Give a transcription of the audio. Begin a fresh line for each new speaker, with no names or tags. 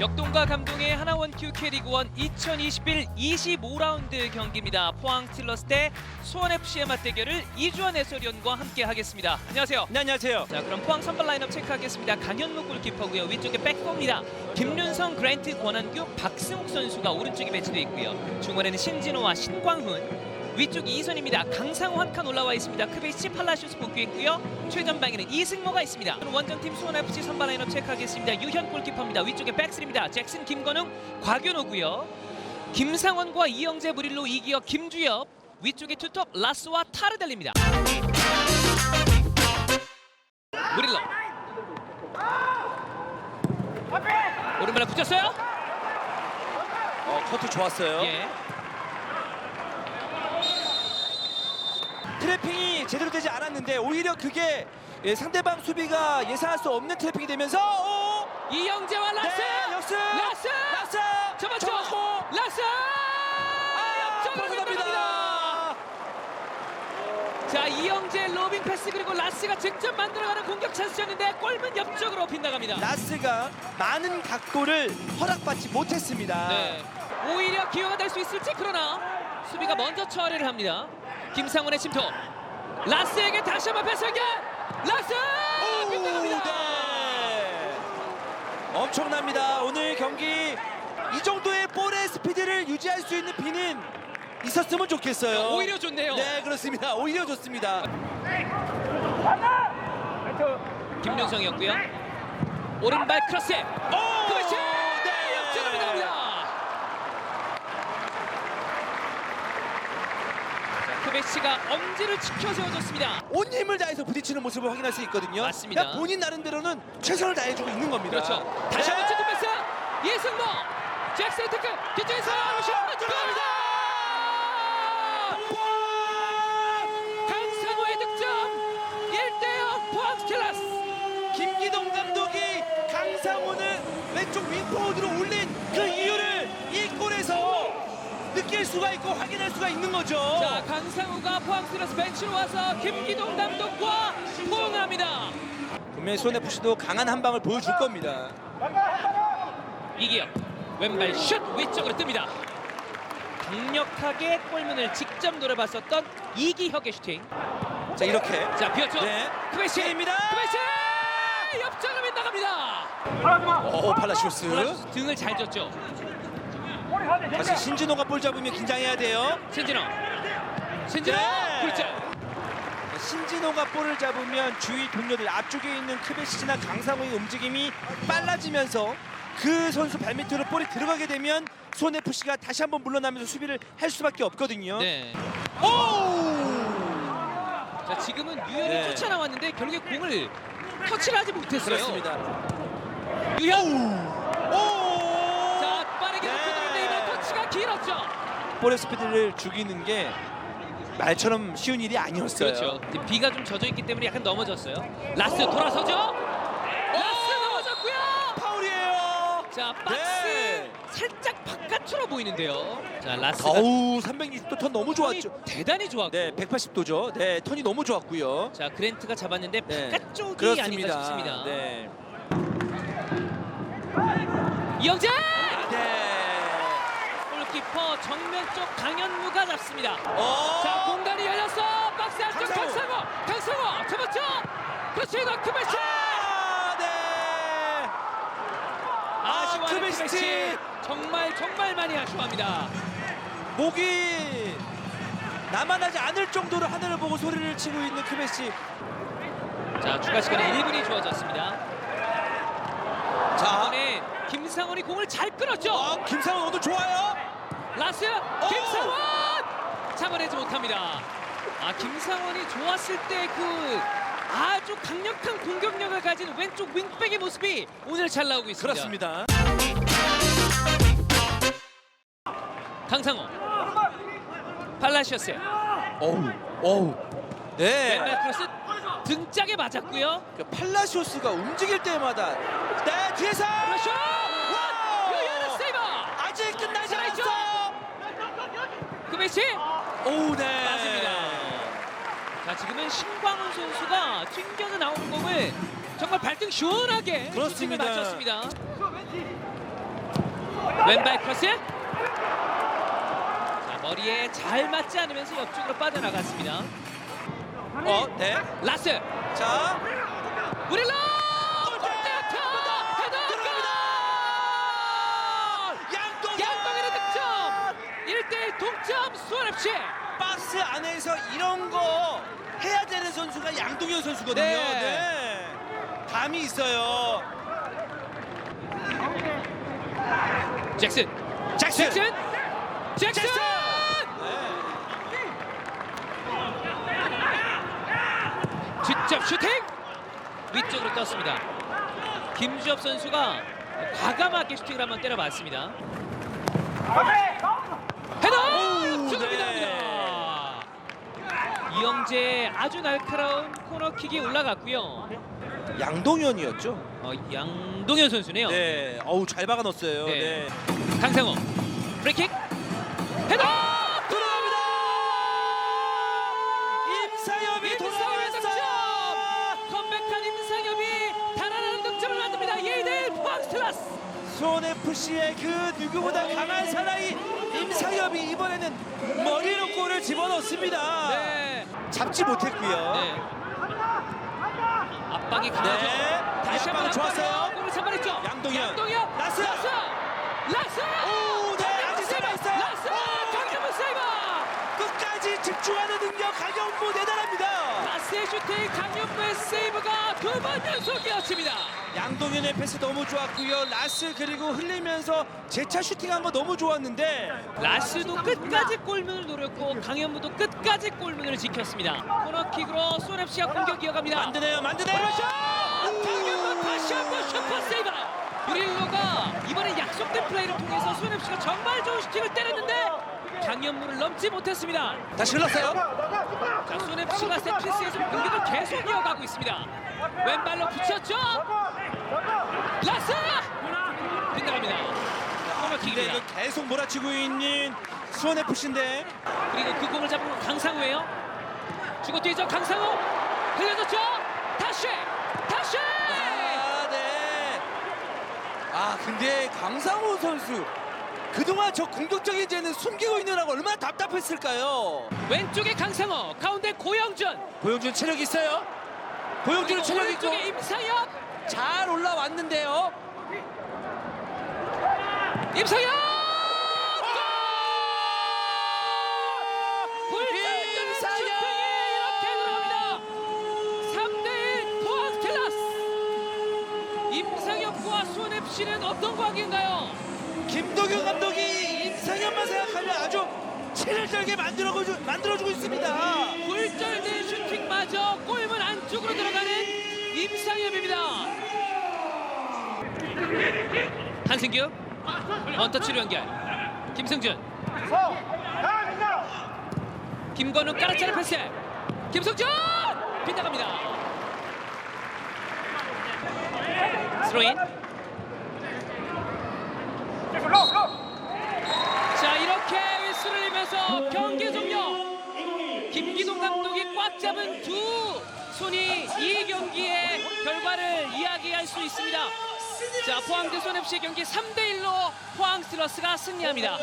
역동과 감동의 하나원 큐케 리그원 2021 25라운드 경기입니다. 포항 스틸러스 대 수원 FC의 맞대결을 이주환 해설위원과 함께 하겠습니다. 안녕하세요.
네, 안녕하세요.
자 그럼 포항 선발 라인업 체크하겠습니다. 강현무 골키퍼고요. 위쪽에 백퍼입니다. 김윤성, 그랜트, 권한규, 박승욱 선수가 오른쪽에 배치되어 있고요. 중원에는 신진호와 신광훈. 위쪽 이선입니다. 강상호 한 칸 올라와 있습니다. 크베이치 팔라시오스 복귀했고요. 최전방에는 이승모가 있습니다. 원정팀 수원 FC 선발 라인업 체크하겠습니다. 유현 골키퍼입니다. 위쪽에 백슬입니다. 잭슨, 김건웅, 곽윤호고요. 김상원과 이영재, 무릴로, 이기혁, 김주엽. 위쪽에 투톱 라스와 타르델리입니다. 무릴로 오른발에 붙였어요?
어, 커트 좋았어요.
예.
트래핑이 제대로 되지 않았는데 오히려 그게 예, 상대방 수비가 예상할 수 없는 트래핑이 되면서 오!
이영재와 라스!
네, 역습!
라스!
라스!
잡았죠?
잡았고!
라스!
아,
옆쪽으로
벗어납니다.
자 이영재 로빙 패스 그리고 라스가 직접 만들어가는 공격 찬스였는데 골문 옆쪽으로 빗나갑니다.
라스가 많은 각도를 허락받지 못했습니다.
네. 오히려 기회가 될 수 있을지 그러나 수비가 먼저 처리를 합니다. 김상훈의 침투. 라스에게 다시 한번 패스 연결. 라스!
오,
빗나갑니다.
네. 엄청납니다. 오늘 경기 이 정도의 볼의 스피드를 유지할 수 있는 비는 있었으면 좋겠어요.
오히려 좋네요.
네, 그렇습니다. 오히려 좋습니다.
김윤성이었고요. 오른발 크로스.
오!
그렇지.
네.
역전으로 나갑니다. 자, 크베시가 엄지를 지켜 세워줬습니다.
온 힘을 다해서 부딪히는 모습을 확인할 수 있거든요.
맞습니다.
그러니까 본인 나름대로는 최선을 다해주고 있는 겁니다.
그렇죠. 다시 한번
네.
패스. 예승모. 잭슨 태클. 뒤쪽에서 슛 들어갑니다. 강상호의 득점. 1대0 포항 스틸러스.
김기동 감독이 강상호는 왼쪽 윙포드로 올린 그 이유를 느낄 수가 있고 확인할 수가 있는 거죠.
자 강상우가 포항 스틸러스 벤치로 와서 김기동 감독과 포옹을 합니다.
분명히 손해프시도 강한 한 방을 보여줄 겁니다.
이기혁 왼발 슛 위쪽으로 뜹니다. 강력하게 골문을 직접 노려봤었던 이기혁의 슈팅.
자 이렇게
자 비었죠.
네.
크베시
입니다.
크베시 옆장을 빗나갑니다.
오 팔라시오스.
등을 잘 졌죠.
다시 신진호가 볼 잡으면 긴장해야 돼요.
신진호 신진호
네.
굴절.
신진호가 볼을 잡으면 주위 동료들 앞쪽에 있는 크베시나 강상호의 움직임이 빨라지면서 그 선수 발밑으로 볼이 들어가게 되면 손 FC가 다시 한번 물러나면서 수비를 할 수밖에 없거든요.
네.
오!
자 지금은 유현이
네.
쫓아 나왔는데 결국에 공을 터치를 하지 못했어요.
그렇습니다.
유현.
오!
자 빠르게
네.
놓고 들었는데 이번 터치가 길었죠.
볼의 스피드를 죽이는 게 말처럼 쉬운 일이 아니었어요.
그렇죠. 비가 좀 젖어 있기 때문에 약간 넘어졌어요. 라스 돌아서죠. 라스 넘어졌고요.
파울이에요.
자 박스
네.
살짝 바깥으로 보이는데요. 자 라스가
어우 360도 턴 너무
턴이
좋았죠.
대단히 좋았고.
네, 180도죠. 네, 턴이 너무 좋았고요.
자 그랜트가 잡았는데
네.
바깥쪽이 아닌가 싶습니다.
네.
이영재
네.
골키퍼 정면 쪽 강현무가 잡습니다.
어.
자 공간이 열렸어 박스 안쪽
강상호.
강상호 잡았죠. 그렇죠 이거 크메시
아, 네.
아쉬워하는
크메시.
크메시 정말 정말 많이 아쉬워합니다.
목이 남아나지 않을 정도로 하늘을 보고 소리를 치고 있는 크메시.
자 추가 시간에 1분이 주어졌습니다.
자,
이번에 김상원이 공을 잘 끌었죠.
어, 김상훈 오늘 좋아요.
라스 김상원 잡아내지 못합니다. 아 김상원이 좋았을 때 그 아주 강력한 공격력을 가진 왼쪽 윙백의 모습이 오늘 잘 나오고 있습니다.
그렇습니다.
강상호 팔라시오스
어우, 어우. 네.
왼발 크로스 등짝에 맞았고요.
그 팔라시오스가 움직일 때마다 네 뒤에서
슛! 금메시
오, 네.
맞습니다. 자 지금은 신광훈 선수가 튕겨서 나오는 공을 정말 발등 시원하게
그렇습니다.
슈팅을 맞췄습니다. 왼발 크로스. 자, 머리에 잘 맞지 않으면서 옆쪽으로 빠져나갔습니다.
어, 네.
라스
자,
우릴라 수원FC
박스 안에서 이런 거 해야 되는 선수가 양동현 선수거든요.
네.
네. 감이 있어요.
잭슨
잭슨.
잭슨 잭슨
잭슨!
직접 슈팅 위쪽으로 떴습니다 김주엽 선수가 과감하게 슈팅을 한번 때려봤습니다 헤더
오,
중간이
네.
나옵니다 이영재 아주 날카로운 코너킥이 올라갔고요
네. 양동현이었죠.
어, 양동현 선수네요
네. 어우, 잘 박아 넣었어요.
네.
네.
강상호 프리킥 헤더
들어갑니다. 임사엽이
임상엽의
돌아왔어요.
컴백한 임상엽이 달아나는 득점을 만듭니다 2대1 포항 스텔라스
수원 FC의 그 누구보다 강한 사나이 임상엽이 이번에는 머리로 골을 집어넣습니다.
네.
잡지 못했고요.
네. 압박이 강하죠.
네.
다시 한번
압박 좋았어요.
골을 선발했죠.
양동현.
양동현.
라스.
라스. 라스.
오, 네. 아직
세이버.
살아 있어요.
라스. 강경무 세이버.
끝까지 집중하는 능력 강영무 대단합니다.
라스의 슈팅 강경무의 세이브가 두 번 연속이었습니다.
양동현의 패스 너무 좋았고요. 라스 그리고 흘리면서 재차 슈팅한 거 너무 좋았는데
라스도 끝까지 골문을 노렸고 강현무도 끝까지 골문을 지켰습니다. 코너킥으로 소랩시아 공격 이어갑니다.
만드네요, 만드네요.
강현무 다시 한번 슈퍼 세이브. 브릴로가 이번에 약속된 플레이를 통해서 소랩시가 정말 좋은 슈팅을 때렸는데 강현무를 넘지 못했습니다.
다시 흘렀어요.
자, 소냅시가 세트피스에서 공격을 계속 이어가고 있습니다. 왼발로 붙였죠. 라스 빗나갑니다.
근데
코너킥입니다.
이거 계속 몰아치고 있는 수원 FC인데
그리고 그 공을 잡은 건 강상우예요. 주고 뛰죠. 강상우 흘려줬죠. 다시 다시.
아, 네. 아, 근데 강상호 선수 그동안 저 공격적인 재는 숨기고 있느라고 얼마나 답답했을까요?
왼쪽에 강상우 가운데 고영준
고영준 체력 있어요. 고영준은 체력 있고
오른쪽에 임상혁
잘 올라왔는데요.
임상혁 골!
임상혁!
슈팅이 이렇게 들어갑니다. 3대1 포항 스텔라스. 임상혁과 수원FC는 어떤 관계인가요?
김동현 감독이 임상현만 생각하면 아주 체를 떨게 만들어주고, 만들어주고 있습니다.
굴절된 슈팅마저 골문 안쪽으로 들어가는 임상혁입니다. 한승규 원터치로 연결. 김승준. 김건우 까라차는 패스. 김승준! 빗나갑니다. 스로인 자 이렇게 휘슬을 울리면서 경기 종료. 김기동 감독이 꽉 잡은 두 손이 이 경기의 결과를 이야기할 수 있습니다. 자 포항 대 손FC 경기 3대 1로 포항 스러스가 승리합니다